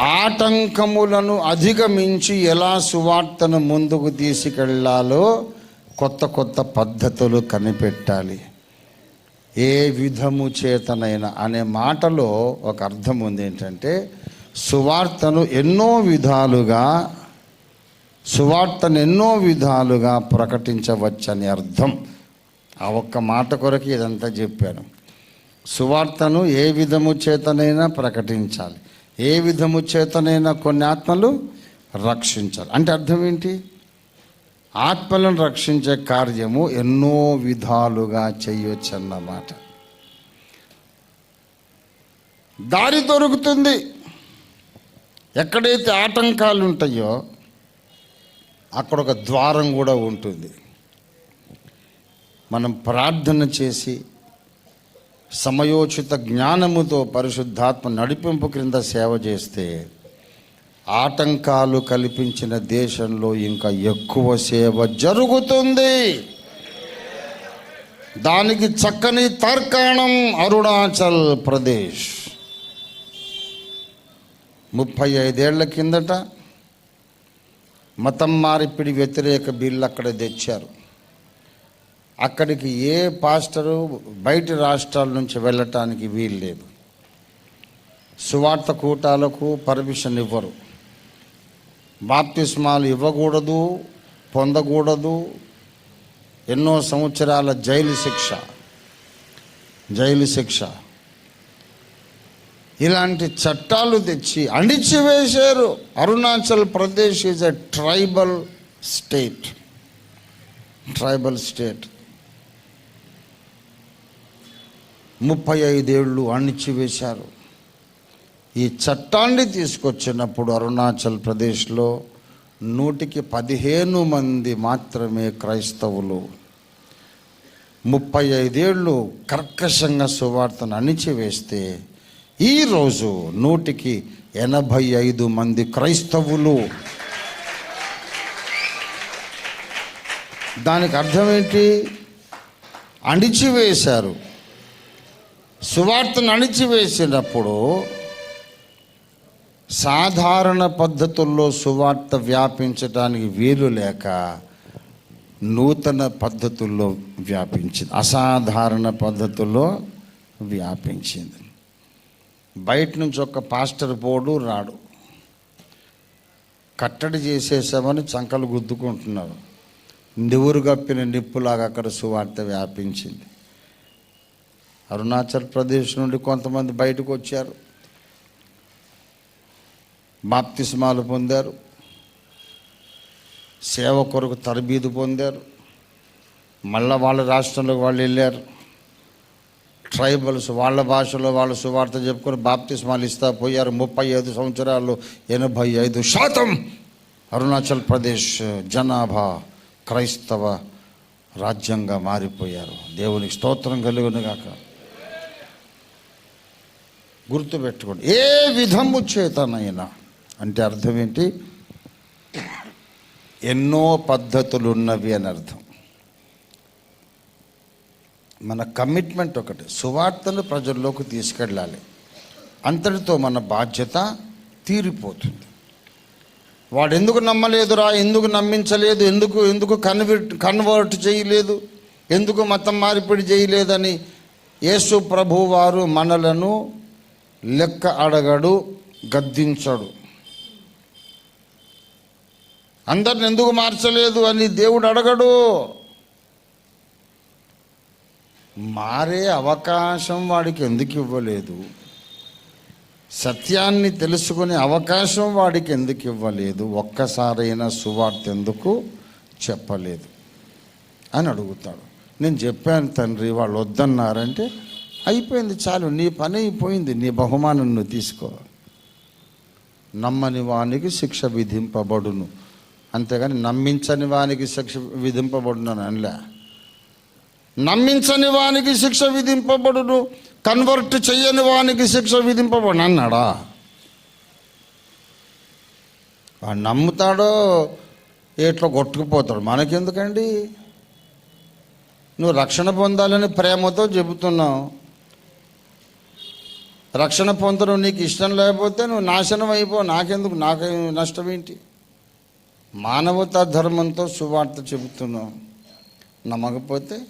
ఆటంకములను అధిగమించి ఎలా సువార్తను ముందుకు తీసుకెళ్ళాలో కొత్త కొత్త పద్ధతులు కనిపెట్టాలి. ఏ విధము చేతనైనా అనే మాటలో ఒక అర్థం ఉంది ఏంటంటే సువార్తను ఎన్నో విధాలుగా సువార్తను ఎన్నో విధాలుగా ప్రకటించవచ్చని అర్థం. ఆ ఒక్క మాట కొరకు ఇదంతా చెప్పాను. సువార్తను ఏ విధము చేతనైనా ప్రకటించాలి. ఏ విధము చేతనైనా కొన్ని ఆత్మలు రక్షించాలి. అంటే అర్థం ఏంటి? ఆత్మలను రక్షించే కార్యము ఎన్నో విధాలుగా చేయొచ్చు అన్నమాట దారి దొరుకుతుంది. ఎక్కడైతే ఆటంకాలు ఉంటాయో అక్కడ ఒక ద్వారం కూడా ఉంటుంది. మనం ప్రార్థన చేసి సమయోచిత జ్ఞానముతో పరిశుద్ధాత్మ నడిపింపు క్రింద సేవ చేస్తే ఆటంకాలు కల్పించిన దేశంలో ఇంకా ఎక్కువ సేవ జరుగుతుంది. దానికి చక్కని తర్కాణం అరుణాచల్ ప్రదేశ్. ముప్పై ఐదేళ్ళ కిందట మతం మార్పిడి వ్యతిరేక బిల్లు అక్కడ తెచ్చారు. అక్కడికి ఏ పాస్టరు బయటి రాష్ట్రాల నుంచి వెళ్ళటానికి వీలు లేదు. సువార్త కూటాలకు పర్మిషన్ ఇవ్వరు. బాప్తిస్మాలు ఇవ్వకూడదు పొందకూడదు. ఎన్నో సంవత్సరాల జైలు శిక్ష. జైలు శిక్ష. ఇలాంటి చట్టాలు తెచ్చి అణిచివేశారు. Arunachal Pradesh is a tribal state. Tribal state. ముప్పై ఐదేళ్ళు అణిచివేశారు ఈ చట్టాన్ని తీసుకొచ్చినప్పుడు అరుణాచల్ ప్రదేశ్లో నూటికి పదిహేను మంది మాత్రమే క్రైస్తవులు. ముప్పై ఐదేళ్ళు కర్కశంగా సువార్తను అణిచివేస్తే ఈరోజు నూటికి ఎనభై ఐదు మంది క్రైస్తవులు. దానికి అర్థం ఏంటి అణిచివేశారు. సువార్తను అణిచివేసినప్పుడు సాధారణ పద్ధతుల్లో సువార్త వ్యాపించడానికి వీలు లేక నూతన పద్ధతుల్లో వ్యాపించింది. అసాధారణ పద్ధతుల్లో వ్యాపించింది. బయట నుంచి ఒక పాస్టర్ పోడు రాడు. కట్టడి చేసేసామని చంకలు గుద్దుకుంటున్నారు. నివురు గప్పిన నిప్పులాగా అక్కడ సువార్త వ్యాపించింది. అరుణాచల్ ప్రదేశ్ నుండి కొంతమంది బయటకు వచ్చారు. బాప్తిస్మాలు పొందారు. సేవ కొరకు తరబీదు పొందారు. మళ్ళా వాళ్ళ రాష్ట్రంలోకి వాళ్ళు వెళ్ళారు. ట్రైబల్స్ వాళ్ళ భాషలో వాళ్ళ సువార్త చెప్పుకొని బాప్తిస్మాలు ఇస్తా పోయారు. ముప్పై ఐదు సంవత్సరాలు ఎనభై ఐదు శాతం అరుణాచల్ ప్రదేశ్ జనాభా క్రైస్తవ రాజ్యంగా మారిపోయారు. దేవునికి స్తోత్రం కలుగునుగాక. గుర్తుపెట్టుకోండి. ఏ విధము చేతనైనా. అంటే అర్థం ఏంటి? ఎన్నో పద్ధతులు ఉన్నవి అని అర్థం. మన కమిట్మెంట్ ఒకటి సువార్తను ప్రజల్లోకి తీసుకెళ్ళాలి. అంతటితో మన బాధ్యత తీరిపోతుంది. వాడు ఎందుకు నమ్మలేదురా ఎందుకు నమ్మించలేదు ఎందుకు ఎందుకు కన్వర్ట్ కన్వర్ట్ చేయలేదు ఎందుకు మతం మార్పిడి చేయలేదని యేసు ప్రభు వారు మనలను లెక్క అడగడు గద్దించడు. అందరిని ఎందుకు మార్చలేదు అని దేవుడు అడగడు. మారే అవకాశం వాడికి ఎందుకు ఇవ్వలేదు? సత్యాన్ని తెలుసుకునే అవకాశం వాడికి ఎందుకు ఇవ్వలేదు? ఒక్కసారైనా సువార్త ఎందుకు చెప్పలేదు? అని అడుగుతాడు. నేను చెప్పాను తండ్రి వాళ్ళు వద్దన్నారంటే అయిపోయింది చాలు నీ పని అయిపోయింది నీ బహుమానం నువ్వు తీసుకో. నమ్మని వానికి శిక్ష విధింపబడును. అంతేగాని నమ్మించని వానికి శిక్ష విధింపబడును అని అనలే. నమ్మించని వానికి శిక్ష విధింపబడును కన్వర్ట్ చేయని వానికి శిక్ష విధింపబడు అన్నాడా? వాడు నమ్ముతాడో ఏట్లో కొట్టుకుపోతాడు మనకెందుకండి? నువ్వు రక్షణ పొందాలని ప్రేమతో చెబుతున్నావు. రక్షణ పొందడం నీకు ఇష్టం లేకపోతే నువ్వు నాశనం అయిపో. నాకెందుకు? నాకు నష్టం ఏంటి మానవతా ధర్మంతో సువార్త చెబుతున్నావు. నమ్మకపోతే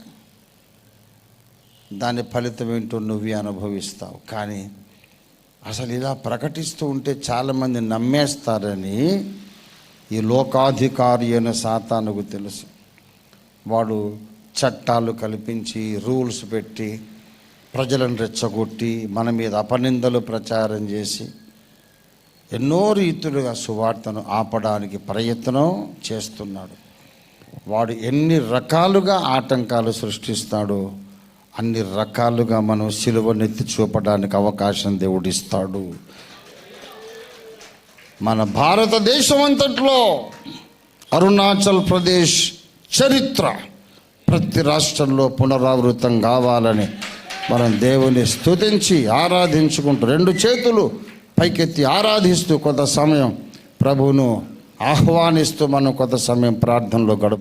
దాని ఫలితం ఏంటో నువ్వే అనుభవిస్తావు. కానీ అసలు ఇలా ప్రకటిస్తూ ఉంటే చాలామంది నమ్మేస్తారని ఈ లోకాధికారి అయిన సాతానుకు తెలుసు. వాడు చట్టాలు కల్పించి రూల్స్ పెట్టి ప్రజలను రెచ్చగొట్టి మన మీద అపనిందలు ప్రచారం చేసి ఎన్నో రీతులుగా సువార్తను ఆపడానికి ప్రయత్నం చేస్తున్నాడు. వాడు ఎన్ని రకాలుగా ఆటంకాలు సృష్టిస్తాడో అన్ని రకాలుగా మనం సిలువనెత్తి చూపడానికి అవకాశం దేవుడిస్తాడు. మన భారతదేశం అంతట్లో అరుణాచల్ ప్రదేశ్ చరిత్ర ప్రతి రాష్ట్రంలో పునరావృతం కావాలని మనం దేవుని స్తుతించి ఆరాధించుకుంటూ రెండు చేతులు పైకెత్తి ఆరాధిస్తూ కొంత సమయం ప్రభువును ఆహ్వానిస్తూ మనం కొంత సమయం ప్రార్థనలో గడుపు